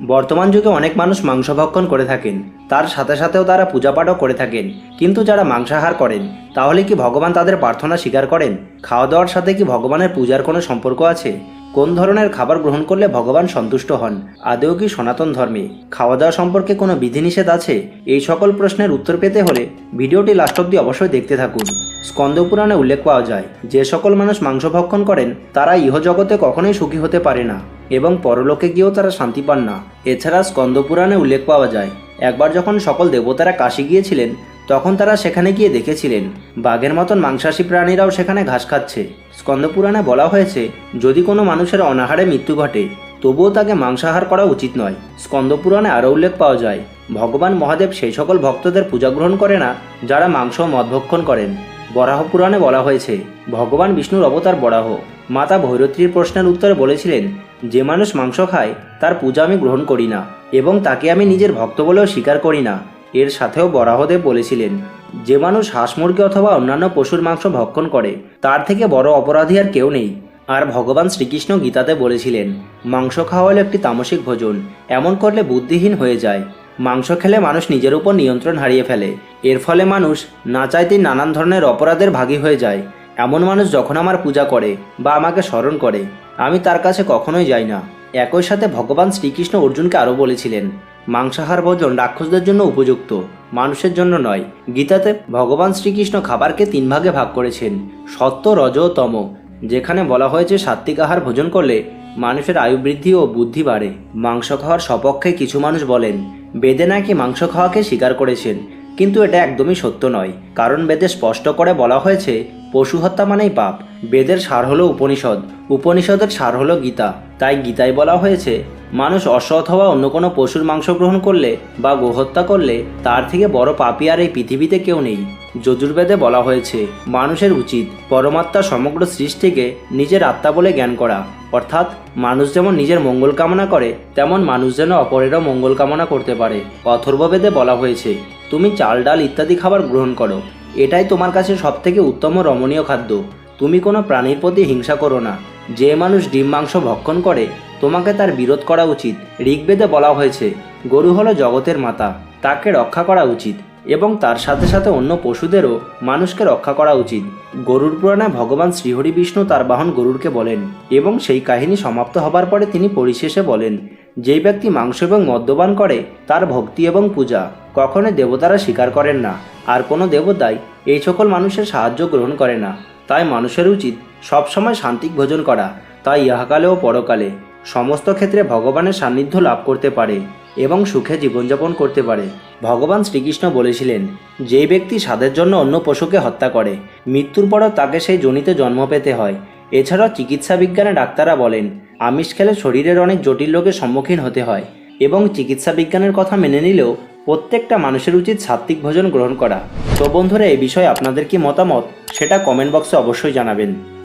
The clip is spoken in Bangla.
বর্তমান যুগে অনেক মানুষ মাংস ভক্ষণ করে থাকেন। তার সাথে সাথেও তারা পূজাপাঠও করে থাকেন। কিন্তু যারা মাংসাহার করেন, তাহলে কি ভগবান তাদের প্রার্থনা স্বীকার করেন? খাওয়া দাওয়ার সাথে কি ভগবানের পূজার কোনো সম্পর্ক আছে? কোন ধরনের খাবার গ্রহণ করলে ভগবান সন্তুষ্ট হন? আদেও কি সনাতন ধর্মে খাওয়া দাওয়া সম্পর্কে কোনো বিধিনিষেধ আছে? এই সকল প্রশ্নের উত্তর পেতে হলে ভিডিওটি লাস্ট অব্দি অবশ্যই দেখতে থাকুন। স্কন্দ পুরাণে উল্লেখ পাওয়া যায়, যে সকল মানুষ মাংস ভক্ষণ করেন, তারা ইহজগতে কখনোই সুখী হতে পারে না। এবং পরলোকে গিয়েও তারা শান্তি পান না। এছাড়া স্কন্দ পুরাণে উল্লেখ পাওয়া যায়, একবার যখন সকল দেবতারা কাশি গিয়েছিলেন, তখন তারা সেখানে গিয়ে দেখেছিলেন। বাঘের মতন মাংসাশী প্রাণীরাও সেখানে ঘাস খাচ্ছে। স্কন্দপুরাণে বলা হয়েছে, যদি কোনো মানুষের অনাহারে মৃত্যু ঘটে, তবুও তাকে মাংসাহার করা উচিত নয়। স্কন্দপুরাণে আরও উল্লেখ পাওয়া যায়, ভগবান মহাদেব সেই সকল ভক্তদের পূজা গ্রহণ করে না, যারা মাংস মদভক্ষণ করেন। বরাহ পুরাণে বলা হয়েছে, ভগবান বিষ্ণুর অবতার বরাহ। মাতা ভৈরত্রীর প্রশ্নের উত্তরে বলেছিলেন যে মানুষ মাংস খায়, তার পূজা আমি গ্রহণ করি না এবং তাকে আমি নিজের ভক্ত বলেও স্বীকার করি না। এর সাথেও বরাহদেব বলেছিলেন, যে মানুষ হাঁস মুরগি অথবা অন্যান্য পশুর মাংস ভক্ষণ করে, তার থেকে বড় অপরাধী আর কেউ নেই। আর ভগবান শ্রীকৃষ্ণ গীতাতে বলেছিলেন, মাংস খাওয়া হলো একটি তামসিক ভোজন, এমন করলে বুদ্ধিহীন হয়ে যায়। মাংস খেলে মানুষ নিজের উপর নিয়ন্ত্রণ হারিয়ে ফেলে। এর ফলে মানুষ না চাইতেই নানান ধরনের অপরাধের ভাগী হয়ে যায়। এমন মানুষ যখন আমার পূজা করে বা আমাকে স্মরণ করে, আমি তার কাছে কখনোই যাই না। একই সাথে ভগবান শ্রীকৃষ্ণ অর্জুনকে আরও বলেছিলেন, মাংসাহার ভোজন রাক্ষসদের জন্য উপযুক্ত, মানুষের জন্য নয়। গীতাতে ভগবান শ্রীকৃষ্ণ খাবারকে তিন ভাগে ভাগ করেছেন, সত্য, রজ তম। যেখানে বলা হয়েছে সাত্বিক আহার ভোজন করলে মানুষের আয়ু বৃদ্ধি ও বুদ্ধি বাড়ে। মাংস খাওয়ার সপক্ষে কিছু মানুষ বলেন, বেদে নাকি মাংস খাওয়াকে স্বীকার করেছেন? কিন্তু এটা একদমই সত্য নয়। কারণ বেদে স্পষ্ট করে বলা হয়েছে পশু হত্যা মানেই পাপ। বেদের সার হলো উপনিষদ। উপনিষদের সার হলো গীতা। তাই গীতায় বলা হয়েছে, মানুষ অশ্ব অথবা অন্য কোনো পশুর মাংস গ্রহণ করলে বা গোহত্যা করলে তার থেকে বড় পাপি আর এই পৃথিবীতে কেউ নেই। যজুর্বেদে বলা হয়েছে, মানুষের উচিত পরমাত্মা সমগ্র সৃষ্টিকে নিজের আত্মা বলে জ্ঞান করা। অর্থাৎ মানুষ যেমন নিজের মঙ্গল কামনা করে, তেমন মানুষ যেন অপরেরও মঙ্গল কামনা করতে পারে। অথর্ববেদে বলা হয়েছে তুমি চাল, ডাল ইত্যাদি খাবার গ্রহণ করো। এটাই তোমার কাছে সবথেকে উত্তম রমণীয় খাদ্য। তুমি কোনো প্রাণীর প্রতি হিংসা করো না। যে মানুষ ডিম, মাংস ভক্ষণ করে, তোমাকে তার বিরোধ করা উচিত। ঋগ্বেদে বলা হয়েছে, গরু হলো জগতের মাতা, তাকে রক্ষা করা উচিত এবং তার সাথে সাথে অন্য পশুদেরও মানুষকে রক্ষা করা উচিত। গরুর পুরাণে ভগবান শ্রীহরি বিষ্ণু তার বাহন গরুরকে বলেন এবং সেই কাহিনী সমাপ্ত হবার পরে তিনি পরিশেষে বলেন যেই ব্যক্তি মাংস এবং মদ্যপান করে, তার ভক্তি এবং পূজা কখনোই দেবতারা স্বীকার করেন না। আর কোনো দেবতাই এই সকল মানুষের সাহায্য গ্রহণ করে না। তাই মানুষের উচিত সবসময় শান্তিক ভোজন করা। তাই ইহাকালে ও পরকালে সমস্ত ক্ষেত্রে ভগবানের সান্নিধ্য লাভ করতে পারে এবং সুখে জীবনযাপন করতে পারে। ভগবান শ্রীকৃষ্ণ বলেছিলেন, যেই ব্যক্তি স্বাদের জন্য অন্য পশুকে হত্যা করে, মৃত্যুর পরও তাকে সেই জনিতে জন্ম পেতে হয়। এছাড়াও চিকিৎসা বিজ্ঞানে ডাক্তাররা বলেন, আমিষ খেলে শরীরের অনেক জটিল রোগের সম্মুখীন হতে হয় এবং চিকিৎসা বিজ্ঞানের কথা মেনে নিলেও প্রত্যেকটা মানুষের উচিত সাত্বিক ভোজন গ্রহণ করা। তো বন্ধুরা এই বিষয়ে আপনাদের কি মতামত? সেটা কমেন্ট বক্সে অবশ্যই জানাবেন।